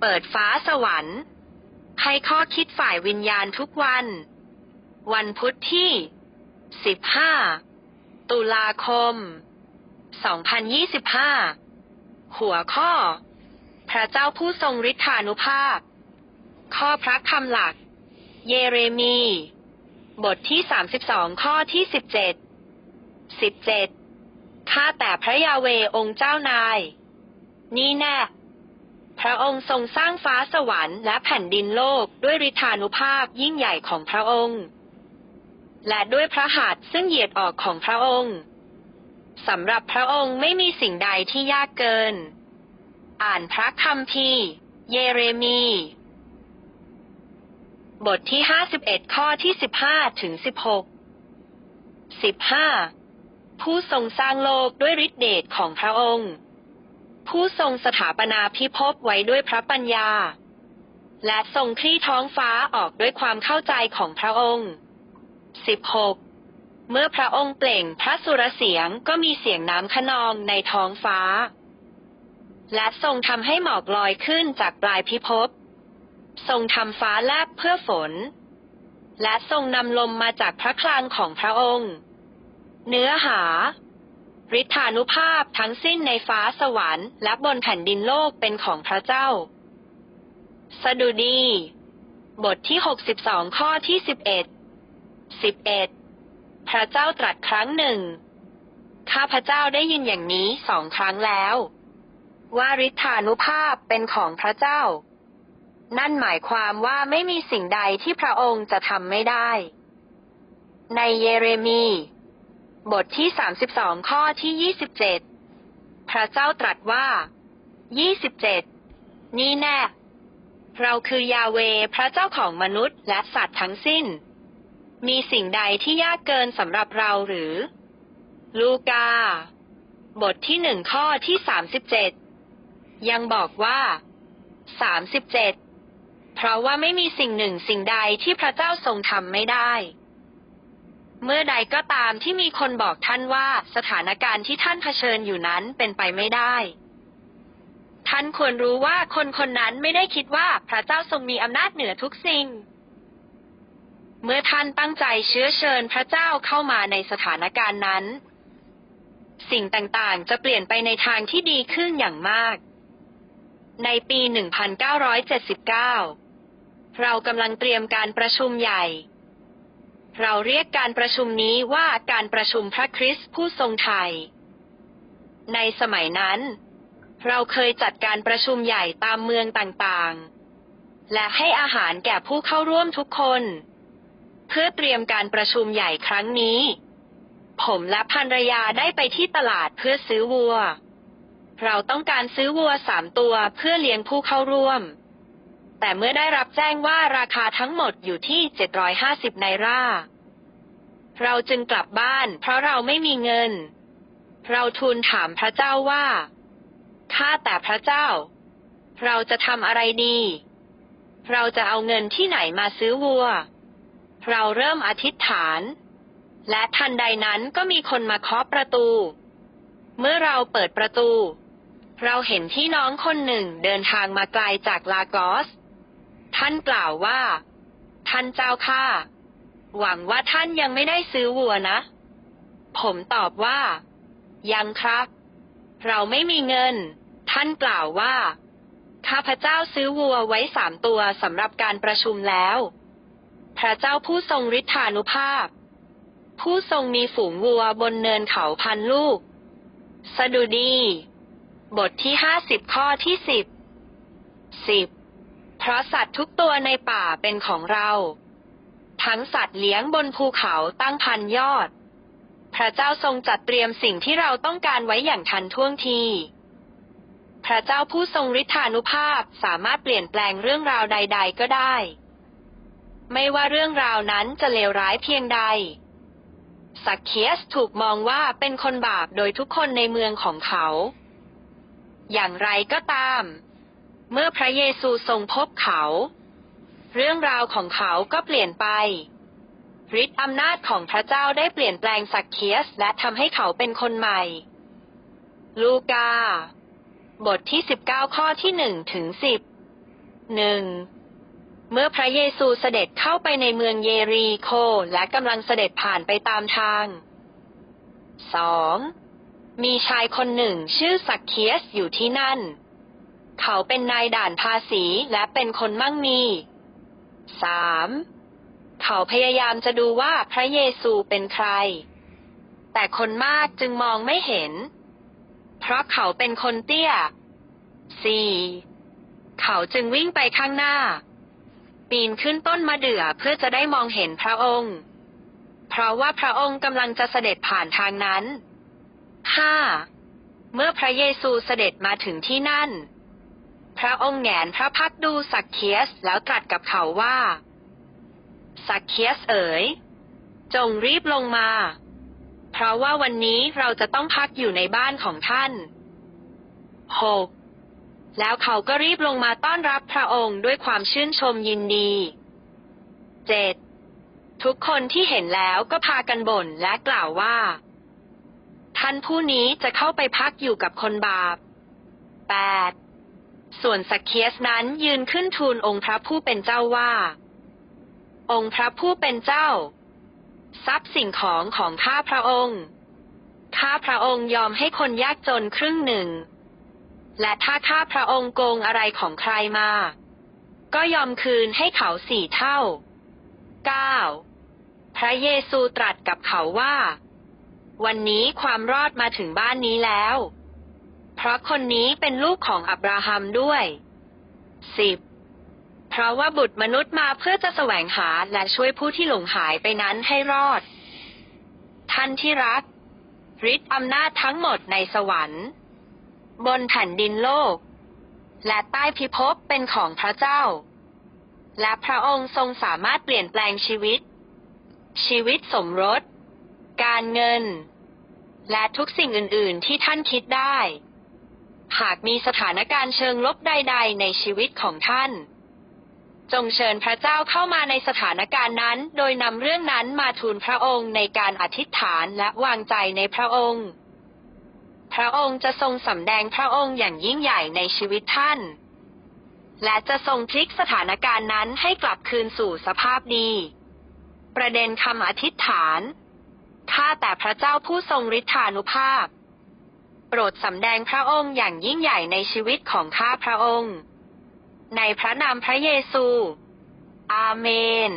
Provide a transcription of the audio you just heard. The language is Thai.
เปิดฟ้าสวรรค์ ให้ข้อคิดฝ่ายวิญญาณทุกวัน วันพุธที่ 15 ตุลาคม 2025 หัวข้อ พระเจ้าผู้ทรงฤทธานุภาพ ข้อพระคำหลัก เยเรมี บทที่ 32 ข้อที่ 17 17ข้าแต่พระยาเวองค์เจ้านาย นี่แน่ พระองค์ทรงสร้างฟ้าสวรรค์และแผ่นดินโลกด้วยฤทธานุภาพยิ่งใหญ่ของพระองค์ และด้วยพระหัตถ์ซึ่งเหยียดออกของพระองค์สำหรับพระองค์ไม่มีสิ่งใดที่ยากเกิน อ่านพระคัมภีร์เยเรมี บทที่ 51 ข้อที่ 15 ถึง 16 15 ผู้ทรงสร้างโลกด้วยฤทธิเดชของพระองค์ ผู้ทรงสถาปนาพิภพไว้ด้วยพระปัญญา และทรงคลี่ท้องฟ้าออกด้วยความเข้าใจของพระองค์ 16 เมื่อพระองค์เปล่งพระสุรเสียงก็มีเสียงน้ำขนองในท้องฟ้า และทรงทำให้หมอกลอยขึ้นจากปลายพิภพ ทรงทำฟ้าแลบเพื่อฝน และทรงนำลมมาจากพระคลังของพระองค์ เนื้อหา ฤทธานุภาพทั้งสิ้นในฟ้าสวรรค์และบนแผ่นดินโลกเป็นของพระเจ้า สดุดี บทที่ 62 ข้อที่ 11 11 พระเจ้าตรัสครั้งหนึ่ง ข้าพระเจ้าได้ยินอย่างนี้สองครั้งแล้ว ว่าฤทธานุภาพเป็นของพระเจ้า นั่นหมายความว่าไม่มีสิ่งใดที่พระองค์จะทำไม่ได้ ในเยเรมี บทที่ 32 ข้อที่ 27 พระเจ้าตรัสว่า 27 นี่แน่ เราคือยาเวพระเจ้าของมนุษย์และสัตว์ทั้งสิ้น มีสิ่งใดที่ยากเกินสำหรับเราหรือ ลูกา บทที่หนึ่งข้อที่ 37 ยังบอกว่า 37 เพราะว่าไม่มีสิ่งหนึ่งสิ่งใดที่พระเจ้าทรงทำไม่ได้ เมื่อใดก็ตามที่มีคนบอกท่านว่าสถานการณ์ที่ท่านเผชิญอยู่นั้นเป็นไปไม่ได้ ท่านควรรู้ว่าคนคนนั้นไม่ได้คิดว่าพระเจ้าทรงมีอำนาจเหนือทุกสิ่ง เมื่อท่านตั้งใจเชื้อเชิญพระเจ้าเข้ามาในสถานการณ์นั้น สิ่งต่างๆ จะเปลี่ยนไปในทางที่ดีขึ้นอย่างมาก ในปี 1979 เรากำลังเตรียมการประชุมใหญ่ เราเรียกการประชุมนี้ว่าการประชุมพระคริสต์ผู้ทรงไทย ในสมัยนั้น เราเคยจัดการประชุมใหญ่ตามเมืองต่างๆ และให้อาหารแก่ผู้เข้าร่วมทุกคน เพื่อเตรียมการประชุมใหญ่ครั้งนี้ ผมและภรรยาได้ไปที่ตลาดเพื่อซื้อวัว เราต้องการซื้อวัวสามตัวเพื่อเลี้ยงผู้เข้าร่วม แต่เมื่อได้รับแจ้งว่าราคาทั้งหมดอยู่ที่ 750 ไนร่า เราจึงกลับบ้านเพราะเราไม่มีเงิน เราทูลถามพระเจ้าว่า ข้าแต่พระเจ้า เราจะทำอะไรดี เราจะเอาเงินที่ไหนมาซื้อวัว เราเริ่มอธิษฐาน และทันใดนั้นก็มีคนมาเคาะประตู เมื่อเราเปิดประตูเราเห็นที่น้องคนหนึ่งเดินทางมาไกลจากลากอส ท่านกล่าวว่า ท่านเจ้าข้าหวังว่าท่านยังไม่ได้ซื้อวัวนะ ผมตอบว่า ยังครับ เราไม่มีเงิน ท่านกล่าวว่า ข้าพเจ้าซื้อวัวไว้สามตัวสำหรับการประชุมแล้ว พระเจ้าผู้ทรงฤทธานุภาพ ผู้ทรงมีฝูงวัวบนเนินเขาพันลูก สดุดี บทที่ห้าสิบข้อที่สิบสิบ ราะสัตว์ทุกตัวในป่าเป็นของเรา ทั้งสัตว์เลี้ยงบนภูเขาตั้งพันยอด พระเจ้าทรงจัดเตรียมสิ่งที่เราต้องการไว้อย่างทันท่วงที พระเจ้าผู้ทรงฤทธานุภาพสามารถเปลี่ยนแปลงเรื่องราวใด ๆ ก็ได้ ไม่ว่าเรื่องราวนั้นจะเลวร้ายเพียงใดสักเคียสถูกมองว่าเป็นคนบาปโดยทุกคนในเมืองของเขา อย่างไรก็ตาม เมื่อพระเยซูทรงพบเขา เรื่องราวของเขาก็เปลี่ยนไปฤทธิ์อำนาจของพระเจ้าได้เปลี่ยนแปลงสักเคียสและทำให้เขาเป็นคนใหม่ ลูกา บทที่ 19 ข้อที่1ถึง10หนึ่งเมื่อพระเยซูเสด็จเข้าไปในเมืองเยรีโคและกำลังเสด็จผ่านไปตามทางสองมีชายคนหนึ่งชื่อสักเคียสอยู่ที่นั่น เขาเป็นนายด่านภาษีและเป็นคนมั่งมีสามเขาพยายามจะดูว่าพระเยซูเป็นใคร แต่คนมากจึงมองไม่เห็น เพราะเขาเป็นคนเตี้ยสี่เขาจึงวิ่งไปข้างหน้า ปีนขึ้นต้นมะเดื่อเพื่อจะได้มองเห็นพระองค์ เพราะว่าพระองค์กำลังจะเสด็จผ่านทางนั้นห้าเมื่อพระเยซูเสด็จมาถึงที่นั่น พระองค์แหงนพระพักดูสักเคียสแล้วตรัสกับเขาว่า สักเคียสเอ๋ย จงรีบลงมา เพราะว่าวันนี้เราจะต้องพักอยู่ในบ้านของท่านหกแล้วเขาก็รีบลงมาต้อนรับพระองค์ด้วยความชื่นชมยินดีเจ็ดทุกคนที่เห็นแล้วก็พากันบ่นและกล่าวว่า ท่านผู้นี้จะเข้าไปพักอยู่กับคนบาปแปด ส่วนสักเคียสนั้นยืนขึ้นทูลองค์พระผู้เป็นเจ้าว่า องค์พระผู้เป็นเจ้า ทรัพย์สิ่งของของข้าพระองค์ ข้าพระองค์ยอมให้คนยากจนครึ่งหนึ่ง และถ้าข้าพระองค์โกงอะไรของใครมา ก็ยอมคืนให้เขาสี่เท่า 9. พระเยซูตรัสกับเขาว่า วันนี้ความรอดมาถึงบ้านนี้แล้ว เพราะคนนี้เป็นลูกของอับราฮัมด้วย 10. เพราะว่าบุตรมนุษย์มาเพื่อจะแสวงหาและช่วยผู้ที่หลงหายไปนั้นให้รอด ท่านที่รักฤทธิ์อำนาจทั้งหมดในสวรรค์ บนแผ่นดินโลก และใต้พิภพเป็นของพระเจ้า และพระองค์ทรงสามารถเปลี่ยนแปลงชีวิต ชีวิตสมรส การเงิน และทุกสิ่งอื่น ๆ ที่ท่านคิดได้ หากมีสถานการณ์เชิงลบใด ๆ ในชีวิตของท่าน จงเชิญพระเจ้าเข้ามาในสถานการณ์นั้น โดยนำเรื่องนั้นมาทูลพระองค์ในการอธิษฐานและวางใจในพระองค์ พระองค์จะทรงสำแดงพระองค์อย่างยิ่งใหญ่ในชีวิตท่าน และจะทรงพลิกสถานการณ์นั้นให้กลับคืนสู่สภาพดี ประเด็นคำอธิษฐาน ข้าแต่พระเจ้าผู้ทรงฤทธานุภาพ โปรดสำแดงพระองค์อย่างยิ่งใหญ่ในชีวิตของข้าพระองค์ ในพระนามพระเยซู อาเมน